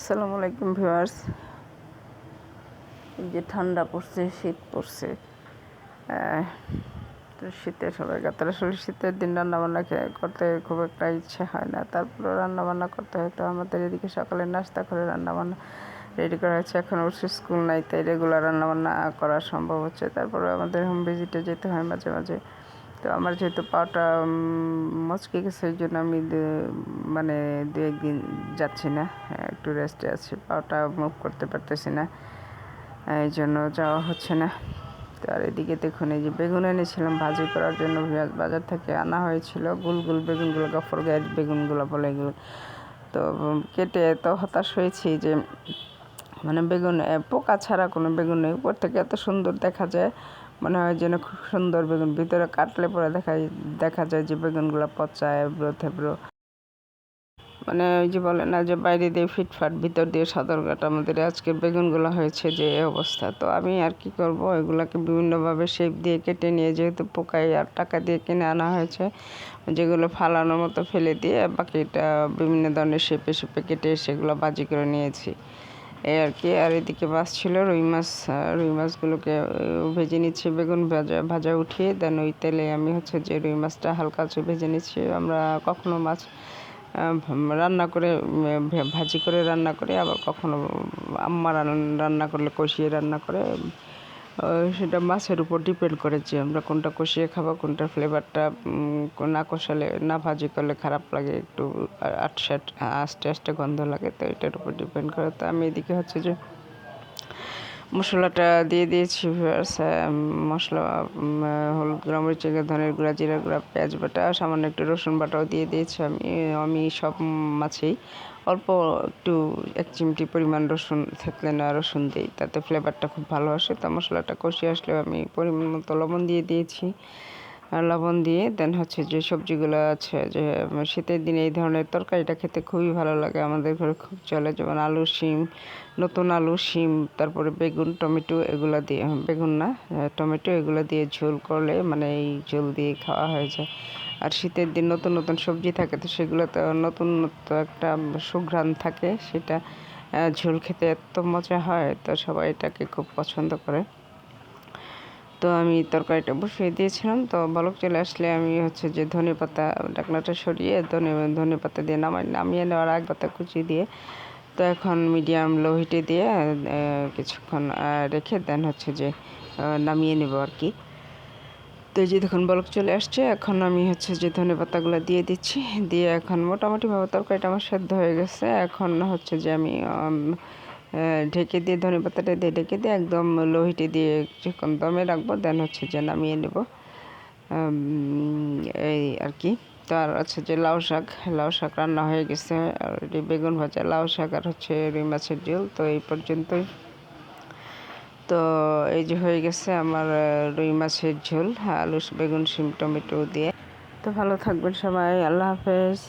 আসসালামু আলাইকুম ভিউয়ার্স। যে ঠান্ডা পড়ছে, শীত পড়ছে। তো শীতে সবাই কাতার আসলে শীতের দিন রান্নাবান্না করতে খুব একটা ইচ্ছে হয় না। তারপরেও রান্নাবান্না করতে হয়। তো আমাদের এদিকে সকালে নাস্তা করে রান্নাবান্না রেডি করা হচ্ছে এখন অবশ্য স্কুল নাই, তাই রেগুলার রান্নাবান্না করা সম্ভব হচ্ছে। তারপরে আমাদের হোম ভিজিটে যেতে হয় মাঝে মাঝে। তো আমার যেহেতু পাটা মচকে গেছে, এই জন্য আমি মানে দু একদিন যাচ্ছি না। একটু রেস্টে আছি, পাটা মুভ করতে পারতেছি না, এই জন্য যাওয়া হচ্ছে না। তো আর এদিকে দেখুন, এই যে বেগুন এনেছিলাম ভাজি করার জন্য বাজার থেকে আনা হয়েছিল গুল গুল বেগুনগুলো, গফর গায়ের বেগুনগুলো বলে এগুলো। তো কেটে এত হতাশ হয়েছি যে মানে বেগুন পোকা ছাড়া কোনো বেগুন নেই। উপর থেকে এত সুন্দর দেখা যায়, মনে হয় যেন খুব সুন্দর বেগুন। ভিতরে কাটলে পরে দেখা দেখা যায় যে বেগুনগুলো পচা এবড়ো থেবড়ো মানে ওই যে বলে না যে বাইরে দিয়ে ফিটফাট ভিতর দিয়ে সদরঘাট আমাদের আজকের বেগুনগুলো হয়েছে যে এই অবস্থা। তো আমি আর কি করব? এগুলাকে বিভিন্নভাবে শেপ দিয়ে কেটে নিয়ে যেহেতু পোকায় আর টাকা দিয়ে কিনে আনা হয়েছে, যেগুলো ফালানোর মতো ফেলে দিয়ে বাকিটা বিভিন্ন ধরনের শেপে শেপে কেটে সেগুলো বাজি করে নিয়েছি। এই আর কি। আর এদিকে মাছ ছিল, রুই মাছ রুই মাছগুলোকে ভেজে নিচ্ছি বেগুন ভাজা ভাজা উঠিয়ে। দেন ওই তেলে আমি হচ্ছে যে রুই মাছটা হালকা ভেজে নিচ্ছি। আমরা কখনো মাছ রান্না করে ভাজি করে রান্না করে, আবার কখনো আম্মা রান- রান্না করলে কষিয়ে রান্না করে। সেটা মাছের উপর ডিপেন্ড করে যে আমরা কোনটা কষিয়ে খাব, কোনটা ফ্লেভারটা না কষালে, না ভাজি করলে খারাপ লাগে, একটু আটসাট আস্তে আস্তে গন্ধ লাগে, তো এটার উপর ডিপেন্ড করে। তো আমি এদিকে হচ্ছে যে মশলাটা দিয়ে দিয়েছি মশলা হলুদ, গুঁড়া মরিচের গুঁড়া ধনের গুঁড়া, জিরা গুঁড়া, পেঁয়াজ বাটা, সামান্য একটু রসুন বাটাও দিয়ে দিয়েছি আমি আমি সব মাছেই। অল্প একটু এক চিমটি পরিমাণ রসুন থেতলে না রসুন দিই, তাতে ফ্লেভারটা খুব ভালো আসে। তা মশলাটা কষিয়ে আসলে আমি পরিমাণ মতো লবণ দিয়ে দিয়েছি। লবণ দিয়ে দেন হচ্ছে যে সবজিগুলো আছে যে শীতের দিনে এই ধরনের তরকারিটা খেতে খুবই ভালো লাগে আমাদের ঘরে খুব চলে, যেমন আলু, শিম, নতুন আলু, শিম, তারপরে বেগুন, টমেটো এগুলো দিয়ে বেগুন না টমেটো এগুলো দিয়ে ঝোল করলে মানে এই ঝোল দিয়ে খাওয়া হয়ে যায়। আর শীতের দিন নতুন নতুন সবজি থাকে তো সেগুলোতে নতুন নতুন একটা সুঘ্রাণ থাকে সেটা ঝোল খেতে এত মজা হয় তো সবাই এটাকে খুব পছন্দ করে। তো আমি তরকারিটা বসিয়ে দিয়েছিলাম। তো বলক চলে আসলে আমি হচ্ছে যে ধনে পাতা ডাকনাটা সরিয়ে ধনে ধনে পাতা দিয়ে নামাই, নামিয়ে নেওয়ার আগ পাতা কুচি দিয়ে তো এখন মিডিয়াম লো হিটে দিয়ে কিছুক্ষণ রেখে দেন হচ্ছে যে নামিয়ে নেব আর কি। তো যে দেখুন বলক চলে আসছে, এখন আমি হচ্ছে যে ধনে পাতাগুলো দিয়ে দিচ্ছি। দিয়ে এখন মোটামুটিভাবে তরকারিটা আমার সেদ্ধ হয়ে গেছে। এখন হচ্ছে যে আমি ঢেকে দিয়ে ধনে পাতাটা দিয়ে ঢেকে দিয়ে একদম লো হিটে দিয়ে কিছুক্ষণ দমে রাখব দেন হচ্ছে যে নামিয়ে নেব। এই আর কি। তো আর হচ্ছে যে লাউ শাক লাউ শাক রান্না হয়ে গেছে। অলরেডি বেগুন ভাজা, লাউ শাক আর হচ্ছে রুই মাছের ঝোল, তো এই পর্যন্তই। তো এই যে হয়ে গেছে আমার রুই মাছের ঝোল, আলু, বেগুন, শিম, টমেটো দিয়ে। তো ভালো থাকবেন সবাই, আল্লাহ হাফেজ।